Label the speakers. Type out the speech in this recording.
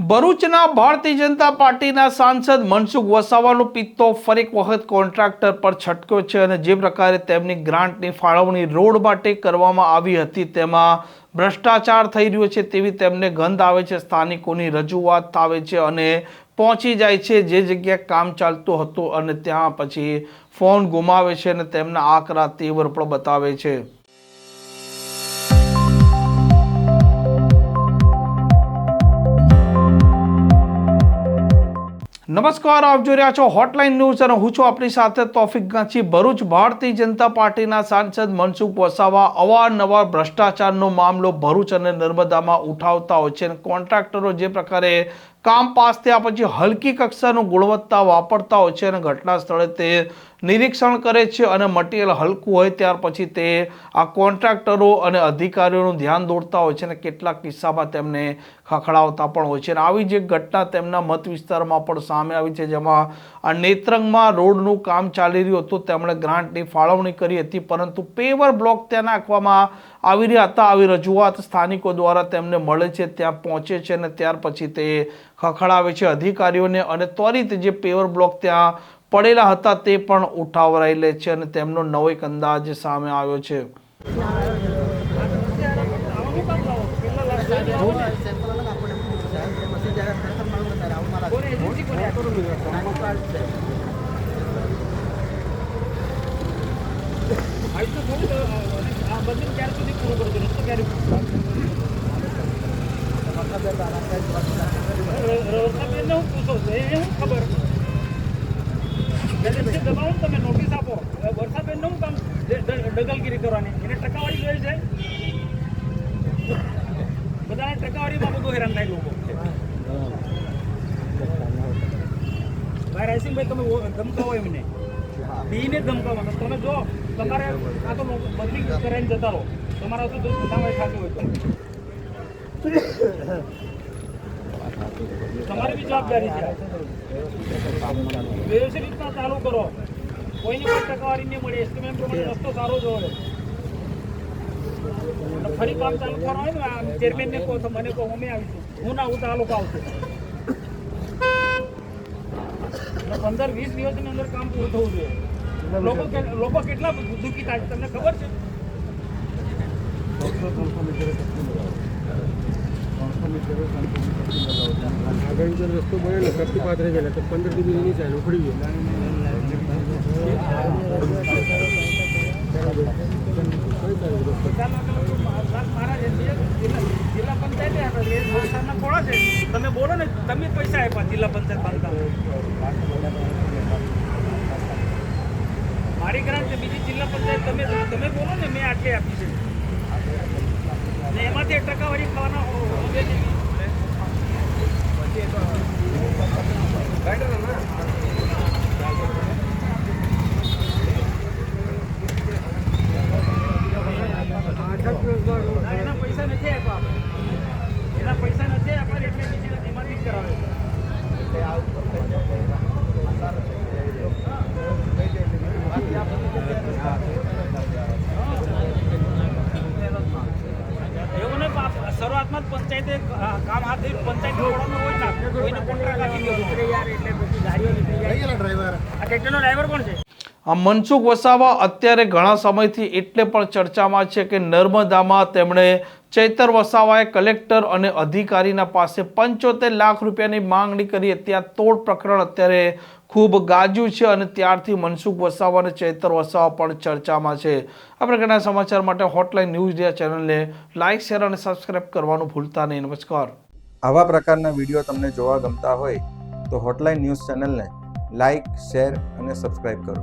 Speaker 1: ભરૂચના ભારતીય જનતા પાર્ટીના સાંસદ મનસુખ વસાવાનો પિત્તો ફરી એક વખત કોન્ટ્રાક્ટર પર છટક્યો છે અને જે પ્રકારે તેમની ગ્રાન્ટની ફાળવણી રોડ માટે કરવામાં આવી હતી, તેમાં ભ્રષ્ટાચાર થઈ રહ્યો છે તેવી તેમને ગંધ આવે છે, સ્થાનિકોની રજૂઆત આવે છે અને પહોંચી જાય છે જે જગ્યાએ કામ ચાલતું હતું અને ત્યાં પછી ફોન ગુમાવે છે અને તેમના આકરા તેવર પણ બતાવે છે. નમસ્કાર, આપ જોઈ રહ્યા છો હોટલાઇન ન્યૂઝ અને હું છું આપણી સાથે તોફિક ગાંચી ભરૂચ ભારતીય જનતા પાર્ટીના સાંસદ મનસુખ વસાવા અવારનવાર ભ્રષ્ટાચારનો મામલો ભરૂચ અને નર્મદામાં ઉઠાવતા હોય છે અને કોન્ટ્રાક્ટરો જે પ્રકારે કામ પાસ થયા પછી હલકી કક્ષાનું ગુણવત્તા વાપરતા હોય છે અને ઘટના સ્થળે તે નિરીક્ષણ કરે છે અને મટીરિયલ હલકું હોય ત્યાર પછી તે આ કોન્ટ્રાક્ટરો અને અધિકારીઓનું ધ્યાન દોરતા હોય છે અને કેટલાક કિસ્સામાં તેમને ખખડાવતા પણ હોય છે. અને આવી જ એક ઘટના તેમના મત વિસ્તારમાં પણ સામે આવી છે, જેમાં આ નેત્રંગમાં રોડનું કામ ચાલી રહ્યું હતું. તેમણે ગ્રાન્ટની ફાળવણી કરી હતી, પરંતુ પેવર બ્લોક ત્યાં નાખવામાં આવી રહ્યા હતા. આવી રજૂઆત સ્થાનિકો દ્વારા તેમને મળે છે, ત્યાં પહોંચે છે અને ત્યાર પછી તે ખખડાવે છે. અધિકારીઓને અને ત્વરિત જે પેવર બ્લોક ત્યાં પડેલા હતા તે પણ ઉઠાવરાઈ લે છે અને તેમનો નવો એક અંદાજ સામે આવ્યો છે.
Speaker 2: આટલું થોડું આ બધું ક્યારે સુધી પૂરું કરજો રસ્તો ક્યારે રસ્તાબેનને હું પૂછો છો એ શું ખબર એજન્સી દબાવો ને તમે નોટિસ આપો વર્ષાબેનને હું કામ ડ- ડ- દગલગીરી કરવાની એને ટકાવારી જોઈએ છે બધાને ટકાવારીમાં બધું હેરાન થાય લોકો ભાઈ રાયસિંગભાઈ તમે ધમકાવો એમને. બીને ધમકાવો. તમે જો તમારે આ તો બદલી કરાવીને જતા રહો. તમારા તો ધંધામાં ખાતું હોય તો. તમારી બી જવાબદારી છે. વ્યવસ્થિત રીતના ચાલુ કરો. કોઈને કોઈ ટકાવારી નહીં મળે. એસ્ટિમેટ પ્રમાણે રસ્તો સારો જ હોય. ફરી કામ ચાલુ કરવાનું હોય ને ચેરમેન ચેરમેનને કહો તો મને કહો અમે આવીશું. હું ના હું તો આ લોકો આવશે. પંદર વીસ દિવસની અંદર કામ પૂરું થવું જોઈએ. લોકો લોકો કેટલા દુઃખી થાય છે? તમને ખબર છે?
Speaker 3: આગળ જો રસ્તો બને ને ફરતી પાથરે ગયેલા તો પંદર દિવસની ચાલે ઉખડી ગયો
Speaker 2: ચાલો તો મારા જે છે, જિલ્લા જિલ્લા પંચાયતે આપ્યા છે, એ વલસાડના થોડા છે તમે બોલો ને, તમે પૈસા આપ્યા જિલ્લા પંચાયત બાંધકામ મારી ગ્રાન્ટ બીજી જિલ્લા પંચાયત, તમે તમે બોલો ને, મેં આટલી આપી છે. ને એમાંથી ટકાવારી ખાવાના હોગે છે. ના, એના પૈસા નથી આપ્યા આપણે. એના પૈસા નથી આપ્યા એટલે બીજી એમાંથી જ કરાવે છે. એવું નહીં બાપ, શરૂઆતમાં જ પંચાયતે કામ હાથ ધર્યું પંચાયત તોડવાનું હોય ના કોઈને કોન્ટ્રાક્ટ આપી દેવો યાર એટલે પછી ગાડીઓ નીકળી જાય આ ટ્રેક્ટરનો ડ્રાઈવર કોણ છે?
Speaker 1: આ મનસુખ વસાવા અત્યારે ઘણા સમયથી એટલે પણ ચર્ચામાં છે કે નર્મદામાં તેમણે ચૈતર વસાવાએ કલેક્ટર અને અધિકારીના પાસે પંચોતેર લાખ રૂપિયાની માંગણી કરી ત્યાં તોડ પ્રકરણ અત્યારે ખૂબ ગાજ્યું છે અને ત્યારથી મનસુખ વસાવા અને ચૈતર વસાવા પણ ચર્ચામાં છે. આ પ્રકારના સમાચાર માટે હોટલાઇન ન્યૂઝ ડિયા ચેનલને લાઇક શેર અને સબસ્ક્રાઇબ કરવાનું ભૂલતા નહીં. નમસ્કાર.
Speaker 4: આવા પ્રકારના વીડિયો તમને જોવા ગમતા હોય તો હોટલાઇન ન્યૂઝ ચેનલને લાઇક શેર અને સબસ્ક્રાઇબ કરો.